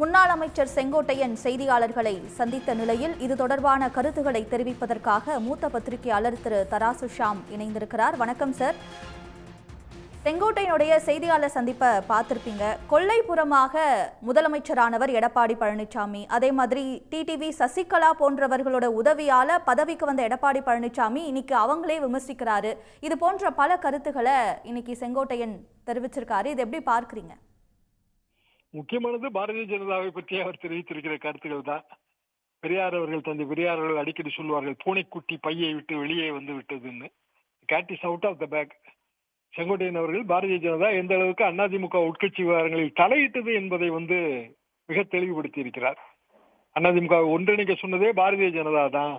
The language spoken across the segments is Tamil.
முன்னாள் அமைச்சர் செங்கோட்டையன் செய்தியாளர்களை சந்தித்த நிலையில் இது தொடர்பான கருத்துக்களை தெரிவிப்பதற்காக மூத்த பத்திரிகையாளர் திரு தராசு ஷாம் இணைந்திருக்கிறார். வணக்கம் சார். செங்கோட்டையனுடைய செய்தியாளர் சந்திப்பை பார்த்துருப்பீங்க. கொள்ளைப்புறமாக முதலமைச்சரானவர் எடப்பாடி பழனிசாமி அதே மாதிரி டிடிவி சசிகலா போன்றவர்களோட உதவியால் பதவிக்கு வந்த எடப்பாடி பழனிசாமி இன்னைக்கு அவங்களே விமர்சிக்கிறாரு. இது போன்ற பல கருத்துக்களை இன்னைக்கு செங்கோட்டையன் தெரிவிச்சிருக்காரு. இது எப்படி பார்க்குறீங்க? முக்கியமானது பாரதிய ஜனதாவை பற்றி அவர் தெரிவித்திருக்கிற கருத்துக்கள் தான். பெரியார் அவர்கள் தந்தை பெரியார் அவர்கள் அடிக்கடி சொல்வார்கள் பூனைக்குட்டி பையை விட்டு வெளியே வந்து விட்டதுன்னு. Cat is out of the bag Sengottaiyan அவர்கள் பாரதிய ஜனதா எந்த அளவுக்கு அதிமுக உட்கட்சி விவகாரங்களில் தலையிட்டது என்பதை வந்து மிக தெளிவுபடுத்தி இருக்கிறார் அதிமுக ஒன்றிணைக்க சொன்னதே பாரதிய ஜனதா தான்.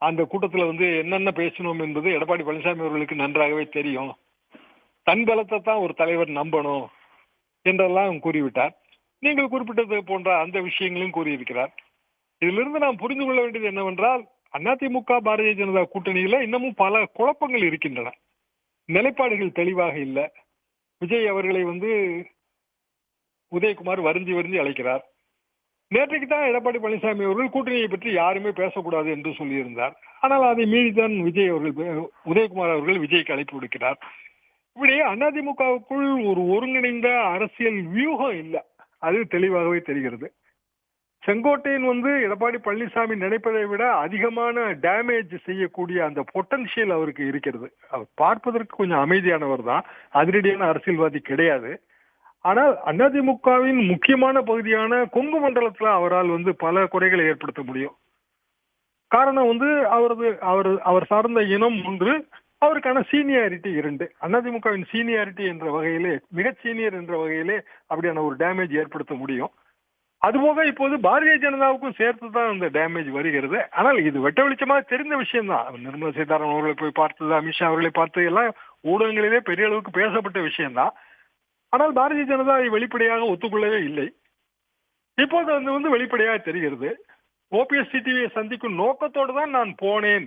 அந்த கூட்டத்தில் வந்து என்னென்ன பேசணும் என்பது எடப்பாடி பழனிசாமி அவர்களுக்கு நன்றாகவே தெரியும். தன் பலத்தை தான் ஒரு தலைவர் நம்பணும். என்றெல்லாம் கூறிவிட்டார். நீங்கள் குறிப்பிட்டது போன்ற அந்த விஷயங்களையும் கூறியிருக்கிறார். இதிலிருந்து நாம் புரிந்து கொள்ள வேண்டியது என்னவென்றால் அதிமுக பாரதிய ஜனதா கூட்டணியில இன்னமும் பல குழப்பங்கள் இருக்கின்றன. நிலைப்பாடுகள் தெளிவாக இல்லை. விஜய் அவர்களை வந்து உதயகுமார் வருந்தி வருந்தி அழைக்கிறார். நேற்றைக்கு தான் எடப்பாடி பழனிசாமி அவர்கள் கூட்டணியை பற்றி யாருமே பேசக்கூடாது என்று சொல்லியிருந்தார். ஆனால் அதை மீறிதான் விஜய் அவர்கள் உதயகுமார் அவர்கள் விஜய்க்கு அழைப்பு விடுக்கிறார். இப்படி அதிமுகவுக்குள் ஒரு ஒருங்கிணைந்த அரசியல் வியூகம் இல்லை. அது தெளிவாகவே தெரிகிறது. செங்கோட்டையன் வந்து எடப்பாடி பழனிசாமி நினைப்பதை விட அதிகமான டேமேஜ் செய்யக்கூடிய அந்த பொட்டன்ஷியல் அவருக்கு இருக்கிறது. அவர் பார்ப்பதற்கு கொஞ்சம் அமைதியானவர் தான். அதிரடியான அரசியல்வாதி கிடையாது. ஆனால் அதிமுகவின் முக்கியமான பகுதியான கொங்கு மண்டலத்துல அவரால் வந்து பல குறைகளை ஏற்படுத்த முடியும். காரணம் வந்து அவரது அவர் அவர் சார்ந்த இனம் ஒன்று அவருக்கான சீனியாரிட்டி இரண்டு. அதிமுகவின் சீனியாரிட்டி என்ற வகையிலே மிக சீனியர் என்ற வகையிலே அப்படியான ஒரு டேமேஜ் ஏற்படுத்த முடியும். அதுபோக இப்போது பாரதிய ஜனதாவுக்கும் சேர்த்து தான் அந்த டேமேஜ் வருகிறது. ஆனால் இது வெட்ட வெளிச்சமாக தெரிந்த விஷயம் தான் நிர்மலா சீதாராமன் அவர்களை போய் பார்த்தது அமித்ஷா அவர்களை பார்த்து எல்லாம் ஊடகங்களிலே பெரிய அளவுக்கு பேசப்பட்ட விஷயம்தான். ஆனால் பாரதிய ஜனதா வெளிப்படையாக ஒத்துக்கொள்ளவே இல்லை. இப்போது அது வந்து வெளிப்படையாக தெரிகிறது. ஓபிஎஸ் டிவியை சந்திக்கும் நோக்கத்தோடு தான் நான் போனேன்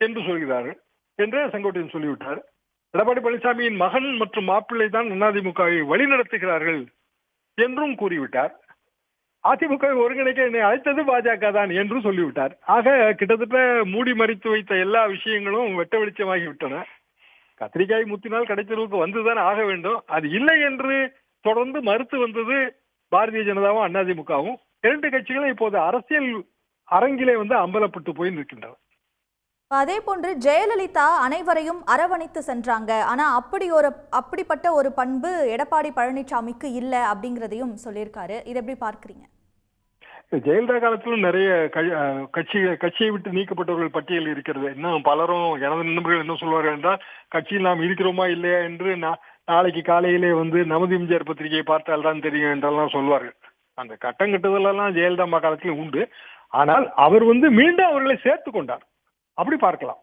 என்று சொல்கிறார்கள். என்று செங்கோட்டையன் சொல்லிவிட்டார். எடப்பாடி பழனிசாமியின் மகன் மற்றும் மாப்பிள்ளை தான் அதிமுகவை வழிநடத்துகிறார்கள் என்றும் கூறிவிட்டார். அதிமுக ஒருங்கிணைக்க என்னை அழைத்தது பாஜக தான் என்றும் சொல்லிவிட்டார். ஆக கிட்டத்தட்ட மூடி மறைத்து வைத்த எல்லா விஷயங்களும் வெட்ட வெளிச்சமாகி விட்டன. கத்திரிக்காய் முத்தினால் கடைத்தெருவுக்கு வந்துதான் ஆக வேண்டும். அது இல்லை என்று தொடர்ந்து மறுத்து வந்தது பாரதிய ஜனதாவும் அதிமுகவும் இரண்டு கட்சிகளும் இப்போது அரசியல் அரங்கிலே வந்து அம்பலப்பட்டு போய் நிற்கின்றன. அதே போன்று ஜெயலலிதா அனைவரையும் அரவணைத்து சென்றாங்க. ஆனால் அப்படி ஒரு அப்படிப்பட்ட ஒரு பண்பு எடப்பாடி பழனிசாமிக்கு இல்லை அப்படிங்கிறதையும் சொல்லியிருக்காரு. இதை எப்படி பார்க்குறீங்க? ஜெயலலிதா காலத்திலும் நிறைய கட்சி கட்சியை விட்டு நீக்கப்பட்டவர்கள் பட்டியல் இருக்கிறது. இன்னும் பலரும் எனது நண்பர்கள் என்ன சொல்வார்கள் என்றால் கட்சியில் நாம் இருக்கிறோமா இல்லையா என்று நா- நாளைக்கு காலையிலே வந்து நமது எம்ஜிஆர் பத்திரிகையை பார்த்தால் தான் தெரியும் என்றெல்லாம் சொல்வார்கள். அந்த கட்டம் கட்டுதலெல்லாம் ஜெயலலிதா காலத்திலும் உண்டு. ஆனால் அவர் வந்து மீண்டும் அவர்களை சேர்த்து கொண்டார். அப்படி பார்க்கலாம்.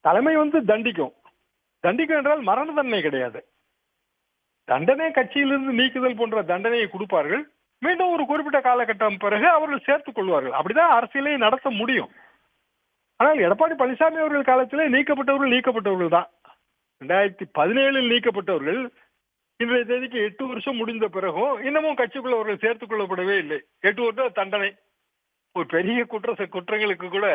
தலைமை வந்து தண்டிக்கும். தண்டிக்கும் என்றால் மரண தண்டனை கிடையாது. தண்டனை கட்சியிலிருந்து நீக்குதல் போன்ற தண்டனையை கொடுப்பார்கள். மீண்டும் ஒரு குறிப்பிட்ட காலகட்டம் பிறகு அவர்கள் சேர்த்துக் கொள்வார்கள். அப்படிதான் அரசியலை நடத்த முடியும். ஆனால் எடப்பாடி பழனிசாமி அவர்கள் காலத்திலே நீக்கப்பட்டவர்கள் நீக்கப்பட்டவர்கள் தான். ரெண்டாயிரத்தி பதினேழில் நீக்கப்பட்டவர்கள். இன்றைய தேதிக்கு எட்டு வருஷம் முடிந்த பிறகும் இன்னமும் கட்சிக்குள்ள அவர்கள் சேர்த்துக் கொள்ளப்படவே இல்லை. எட்டு வருஷம் தண்டனை. ஒரு பெரிய குற்ற குற்றங்களுக்கு கூட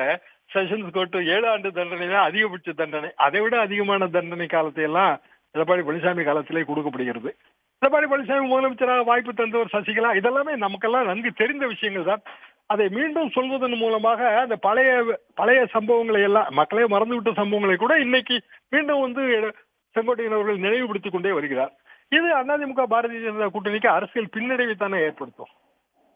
செஷன்ஸ் கோர்ட்டு ஏழு ஆண்டு தண்டனை தான் அதிகபட்ச தண்டனை. அதை விட அதிகமான தண்டனை காலத்தை எல்லாம் எடப்பாடி பழனிசாமி காலத்திலே கொடுக்கப்படுகிறது. எடப்பாடி பழனிசாமி முதலமைச்சராக வாய்ப்பு தந்தவர் சசிகலா இதெல்லாமே நமக்கெல்லாம் நன்கு தெரிந்த விஷயங்கள் தான் அதை மீண்டும் சொல்வதன் மூலமாக அந்த பழைய பழைய சம்பவங்களை எல்லாம் மக்களே மறந்துவிட்ட சம்பவங்களை கூட இன்னைக்கு மீண்டும் வந்து எட- செங்கோட்டையன் அவர்கள் நினைவுபடுத்திக் கொண்டே வருகிறார். இது அதிமுக பாரதிய ஜனதா கூட்டணிக்கு அரசியல் பின்னடைவை தானே ஏற்படுத்தும்.